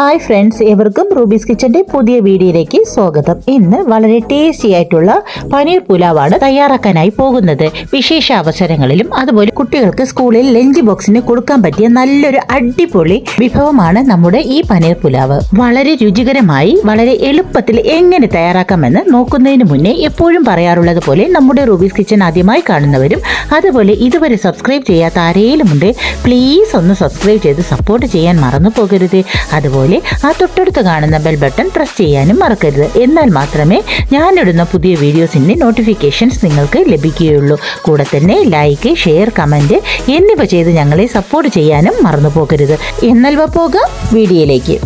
Hi friends എവർക്കും Ruby's കിച്ചന്റെ പുതിയ വീഡിയോയിലേക്ക് സ്വാഗതം. ഇന്ന് വളരെ ടേസ്റ്റി ആയിട്ടുള്ള പനീർ പുലാവാണ് തയ്യാറാക്കാനായി പോകുന്നത്. വിശേഷ അവസരങ്ങളിലും അതുപോലെ കുട്ടികൾക്ക് സ്കൂളിൽ ലഞ്ച് ബോക്സിന് കൊടുക്കാൻ പറ്റിയ നല്ലൊരു അടിപൊളി വിഭവമാണ് നമ്മുടെ ഈ പനീർ പുലാവ്. വളരെ രുചികരമായി വളരെ എളുപ്പത്തിൽ എങ്ങനെ തയ്യാറാക്കാമെന്ന് നോക്കുന്നതിന് മുന്നേ എപ്പോഴും പറയാറുള്ളത് പോലെ നമ്മുടെ റൂബീസ് കിച്ചൻ ആദ്യമായി കാണുന്നവരും അതുപോലെ ഇതുവരെ സബ്സ്ക്രൈബ് ചെയ്യാത്ത ആരെങ്കിലുമുണ്ട് പ്ലീസ് ഒന്ന് സബ്സ്ക്രൈബ് ചെയ്ത് സപ്പോർട്ട് ചെയ്യാൻ മറന്നു പോകരുത്. അതുപോലെ ആ തൊട്ടടുത്ത് കാണുന്ന ബെൽ ബട്ടൺ പ്രസ് ചെയ്യാനും മറക്കരുത്. എന്നാൽ മാത്രമേ ഞാനിടുന്ന പുതിയ വീഡിയോസിന്റെ നോട്ടിഫിക്കേഷൻസ് നിങ്ങൾക്ക് ലഭിക്കുകയുള്ളൂ. കൂടെ തന്നെ ലൈക്ക് ഷെയർ കമന്റ് എന്നിവ ചെയ്ത് ഞങ്ങളെ സപ്പോർട്ട് ചെയ്യാനും മറന്നു പോകരുത് എന്നാൽ പോകാം. വീഡിയോയിലേക്ക്.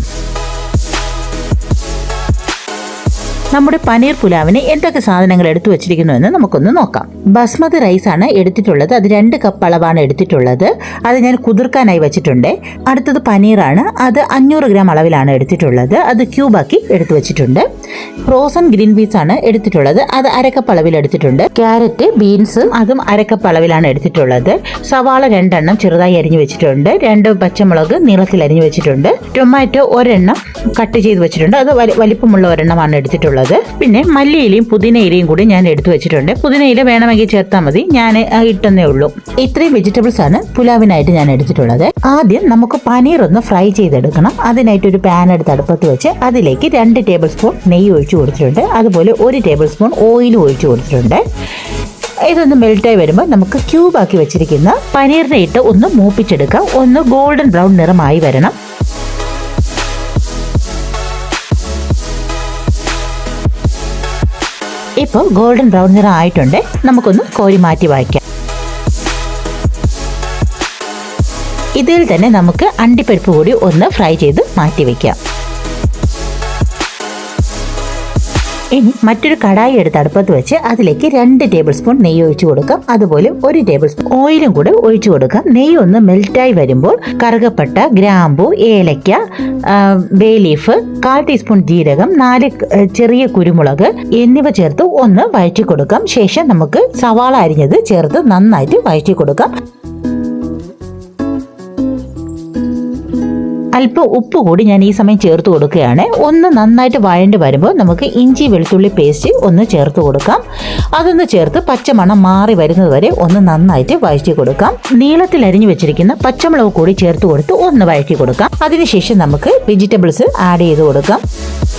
നമ്മുടെ പനീർ പുലാവിന് എന്തൊക്കെ സാധനങ്ങൾ എടുത്തു വെച്ചിരിക്കുന്നു എന്ന് നമുക്കൊന്ന് നോക്കാം. ബസ്മതി റൈസ് ആണ് എടുത്തിട്ടുള്ളത്. അത് രണ്ട് കപ്പ് അളവാണ് എടുത്തിട്ടുള്ളത്. അത് ഞാൻ കുതിർക്കാനായി വെച്ചിട്ടുണ്ട്. അടുത്തത് പനീറാണ് അത് അഞ്ഞൂറ് ഗ്രാം അളവിലാണ് എടുത്തിട്ടുള്ളത്. അത് ക്യൂബാക്കി എടുത്തു വെച്ചിട്ടുണ്ട്. ഫ്രോസൺ ഗ്രീൻ പീസ് ആണ് എടുത്തിട്ടുള്ളത്. അത് അരക്കപ്പ് അളവിൽ എടുത്തിട്ടുണ്ട്. ക്യാരറ്റ് ബീൻസ് അതും അരക്കപ്പ് അളവിലാണ് എടുത്തിട്ടുള്ളത്. സവാള രണ്ടെണ്ണം ചെറുതായി അരിഞ്ഞു വെച്ചിട്ടുണ്ട്. രണ്ട് പച്ചമുളക് നീളത്തിൽ അരിഞ്ഞു വെച്ചിട്ടുണ്ട്. ടൊമാറ്റോ ഒരെണ്ണം കട്ട് ചെയ്ത് വെച്ചിട്ടുണ്ട്. അത് വലി- വലിപ്പമുള്ള ഒരെണ്ണമാണ് എടുത്തിട്ടുള്ളത്. പിന്നെ മല്ലിയിലയും പുതിനയിലയും കൂടി ഞാൻ എടുത്തു വെച്ചിട്ടുണ്ട്. പുതിനയില വേണമെങ്കിൽ ചേർത്താൽ മതി. ഞാൻ ഇട്ടെന്നേ ഉള്ളൂ. ഇത്രയും വെജിറ്റബിൾസ് ആണ് പുലാവിനായിട്ട് ഞാൻ എടുത്തിട്ടുള്ളത്. ആദ്യം നമുക്ക് പനീർ ഒന്ന് ഫ്രൈ ചെയ്തെടുക്കണം. അതിനായിട്ട് ഒരു പാൻ എടുത്ത് അടുപ്പത്ത് വെച്ച് അതിലേക്ക് രണ്ട് ടേബിൾ സ്പൂൺ നെയ്യ് ഒഴിച്ചു കൊടുത്തിട്ടുണ്ട്. അതുപോലെ ഒരു ടേബിൾ സ്പൂൺ ഓയിലും ഒഴിച്ചു കൊടുത്തിട്ടുണ്ട്. ഇതൊന്ന് മെൽറ്റായി വരുമ്പോൾ നമുക്ക് ക്യൂബാക്കി വെച്ചിരിക്കുന്ന പനീറിനെ ഇട്ട് ഒന്ന് മൂപ്പിച്ചെടുക്കാം. ഒന്ന് ഗോൾഡൻ ബ്രൗൺ നിറമായി വരണം. ഇപ്പോൾ ഗോൾഡൻ ബ്രൗൺ നിറം ആയിട്ടുണ്ട്. നമുക്കൊന്ന് കോരി മാറ്റി വായിക്കാം. ഇതിൽ തന്നെ നമുക്ക് അണ്ടിപ്പരിപ്പ് കൂടി ഒന്ന് ഫ്രൈ ചെയ്ത് മാറ്റി വയ്ക്കാം ഇനി മറ്റൊരു കടായി എടുത്ത് അടുപ്പത്ത് വെച്ച് അതിലേക്ക് രണ്ട് ടേബിൾ സ്പൂൺ നെയ്യ് ഒഴിച്ചു കൊടുക്കാം. അതുപോലെ ഒരു ടേബിൾ സ്പൂൺ ഓയിലും കൂടെ ഒഴിച്ചു കൊടുക്കാം. നെയ്യ് ഒന്ന് മെൽറ്റായി വരുമ്പോൾ കറുകപ്പട്ട ഗ്രാമ്പു ഏലയ്ക്ക ബേ ലീഫ് കാൽ ടീസ്പൂൺ ജീരകം നാല് ചെറിയ കുരുമുളക് എന്നിവ ചേർത്ത് ഒന്ന് വഴറ്റി കൊടുക്കാം. ശേഷം നമുക്ക് സവാള അരിഞ്ഞത് ചേർത്ത് നന്നായിട്ട് വഴറ്റി കൊടുക്കാം. അല്പം ഉപ്പ് കൂടി ഞാൻ ഈ സമയം ചേർത്ത് കൊടുക്കുകയാണ്. ഒന്ന് നന്നായിട്ട് വഴണ്ട് വരുമ്പോൾ നമുക്ക് ഇഞ്ചി വെളുത്തുള്ളി പേസ്റ്റ് ഒന്ന് ചേർത്ത് കൊടുക്കാം. അതൊന്ന് ചേർത്ത് പച്ചമണം മാറി വരുന്നത് വരെ ഒന്ന് നന്നായിട്ട് വഴറ്റി കൊടുക്കാം. നീളത്തിൽ അരിഞ്ഞു വെച്ചിരിക്കുന്ന പച്ചമുളക് കൂടി ചേർത്ത് കൊടുത്ത് ഒന്ന് വഴറ്റി കൊടുക്കാം. അതിനുശേഷം നമുക്ക് വെജിറ്റബിൾസ് ആഡ് ചെയ്ത് കൊടുക്കാം.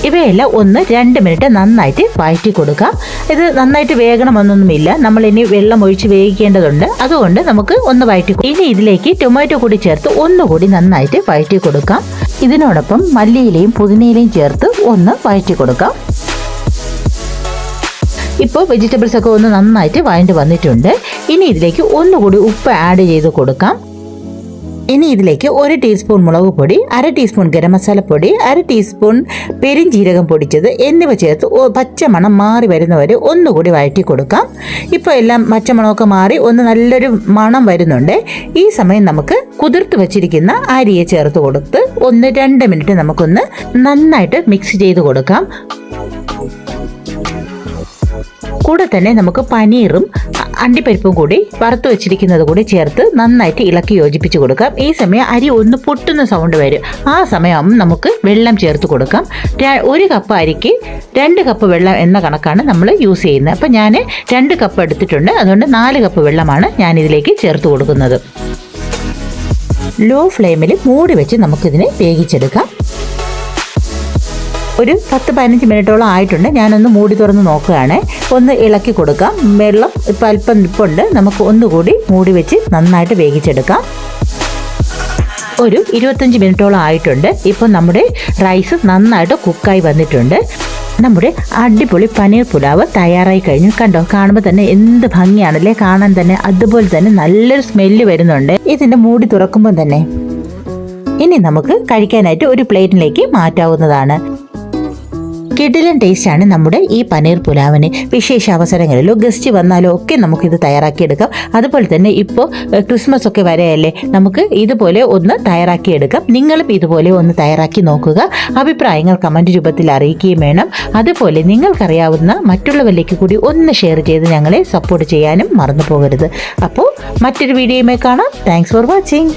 ഇവയെല്ലാം ഒന്ന് രണ്ട് മിനിറ്റ് നന്നായിട്ട് വഴറ്റി കൊടുക്കുക ഇത് നന്നായിട്ട് വേകണമെന്നൊന്നുമില്ല. നമ്മൾ ഇനി വെള്ളം ഒഴിച്ച് വേവിക്കേണ്ടതുണ്ട്. അതുകൊണ്ട് നമുക്ക് ഒന്ന് വഴറ്റി ഇനി ഇതിലേക്ക് ടൊമാറ്റോ കൂടി ചേർത്ത് ഒന്നുകൂടി നന്നായിട്ട് വഴറ്റി കൊടുക്കാം. ഇതിനോടൊപ്പം മല്ലിയിലയും പുതിനയിലയും ചേർത്ത് ഒന്ന് വഴറ്റി കൊടുക്കാം. ഇപ്പോൾ വെജിറ്റബിൾസ് ഒക്കെ ഒന്ന് നന്നായിട്ട് വഴണ്ട് വന്നിട്ടുണ്ട്. ഇനി ഇതിലേക്ക് ഒന്നുകൂടി ഉപ്പ് ആഡ് ചെയ്ത് കൊടുക്കാം. ഇനി ഇതിലേക്ക് ഒരു ടീസ്പൂൺ മുളക് പൊടി അര ടീസ്പൂൺ ഗരം മസാലപ്പൊടി അര ടീസ്പൂൺ പെരിഞ്ജീരകം പൊടിച്ചത് എന്നിവ ചേർത്ത് പച്ചമണം മാറി വരുന്നവരെ ഒന്നുകൂടി വഴറ്റി കൊടുക്കാം. ഇപ്പോൾ എല്ലാം പച്ചമണമൊക്കെ മാറി ഒന്ന് നല്ലൊരു മണം വരുന്നുണ്ട്. ഈ സമയം നമുക്ക് കുതിർത്ത് വെച്ചിരിക്കുന്ന അരിയെ ചേർത്ത് കൊടുത്ത് ഒന്ന് രണ്ട് മിനിറ്റ് നമുക്കൊന്ന് നന്നായിട്ട് മിക്സ് ചെയ്ത് കൊടുക്കാം. കൂടെ തന്നെ നമുക്ക് പനീറും അണ്ടിപ്പരിപ്പും കൂടി വറുത്ത് വെച്ചിരിക്കുന്നത് കൂടി ചേർത്ത് നന്നായിട്ട് ഇളക്കി യോജിപ്പിച്ച് കൊടുക്കാം. ഈ സമയം അരി ഒന്ന് പൊട്ടുന്ന സൗണ്ട് വരും. ആ സമയം നമുക്ക് വെള്ളം ചേർത്ത് കൊടുക്കാം. ഒരു കപ്പ് അരിക്ക് രണ്ട് കപ്പ് വെള്ളം എന്ന കണക്കാണ് നമ്മൾ യൂസ് ചെയ്യുന്നത്. അപ്പം ഞാൻ രണ്ട് കപ്പ് എടുത്തിട്ടുണ്ട്. അതുകൊണ്ട് നാല് കപ്പ് വെള്ളമാണ് ഞാൻ ഇതിലേക്ക് ചേർത്ത് കൊടുക്കുന്നത്. ലോ ഫ്ലെയിമിൽ മൂടി വെച്ച് നമുക്കിതിനെ വേവിച്ചെടുക്കാം. ഒരു പത്ത് പതിനഞ്ച് മിനിറ്റോളം ആയിട്ടുണ്ട്. ഞാനൊന്ന് മൂടി തുറന്ന് നോക്കുകയാണ്. ഒന്ന് ഇളക്കി കൊടുക്കാം. വെള്ളം ഇപ്പം അല്പം നിപ്പുണ്ട് നമുക്ക് ഒന്നുകൂടി മൂടി വെച്ച് നന്നായിട്ട് വേവിച്ചെടുക്കാം. ഒരു ഇരുപത്തഞ്ച് മിനിറ്റോളം ആയിട്ടുണ്ട്. ഇപ്പോൾ നമ്മുടെ റൈസ് നന്നായിട്ട് കുക്കായി വന്നിട്ടുണ്ട്. നമ്മുടെ അടിപൊളി പനീർ പുലാവ് തയ്യാറായി കഴിഞ്ഞു. കണ്ടോ? കാണുമ്പോൾ തന്നെ എന്ത് ഭംഗിയാണല്ലേ? കാണാൻ തന്നെ അതുപോലെ തന്നെ നല്ലൊരു സ്മെല്ല് വരുന്നുണ്ട്. ഇതിന്റെ മൂടി തുറക്കുമ്പോൾ തന്നെ ഇനി നമുക്ക് കഴിക്കാനായിട്ട് ഒരു പ്ലേറ്റിലേക്ക് മാറ്റാവുന്നതാണ്. കിടിലൻ ടേസ്റ്റാണ് നമ്മുടെ ഈ പനീർ പുലാവിന്. വിശേഷ അവസരങ്ങളിലോ ഗസ്റ്റ് വന്നാലോ ഒക്കെ നമുക്കിത് തയ്യാറാക്കിയെടുക്കാം. അതുപോലെ തന്നെ ഇപ്പോൾ ക്രിസ്മസ് ഒക്കെ വരെയല്ലേ നമുക്ക് ഇതുപോലെ ഒന്ന് തയ്യാറാക്കിയെടുക്കാം. നിങ്ങളും ഇതുപോലെ ഒന്ന് തയ്യാറാക്കി നോക്കുക. അഭിപ്രായങ്ങൾ കമന്റ് രൂപത്തിൽ അറിയിക്കുകയും വേണം. അതുപോലെ നിങ്ങൾക്കറിയാവുന്ന മറ്റുള്ളവരിലേക്ക് കൂടി ഒന്ന് ഷെയർ ചെയ്ത് ഞങ്ങളെ സപ്പോർട്ട് ചെയ്യാനും മറന്നു പോകരുത് അപ്പോൾ മറ്റൊരു വീഡിയോയുമായി കാണാം. Thanks for watching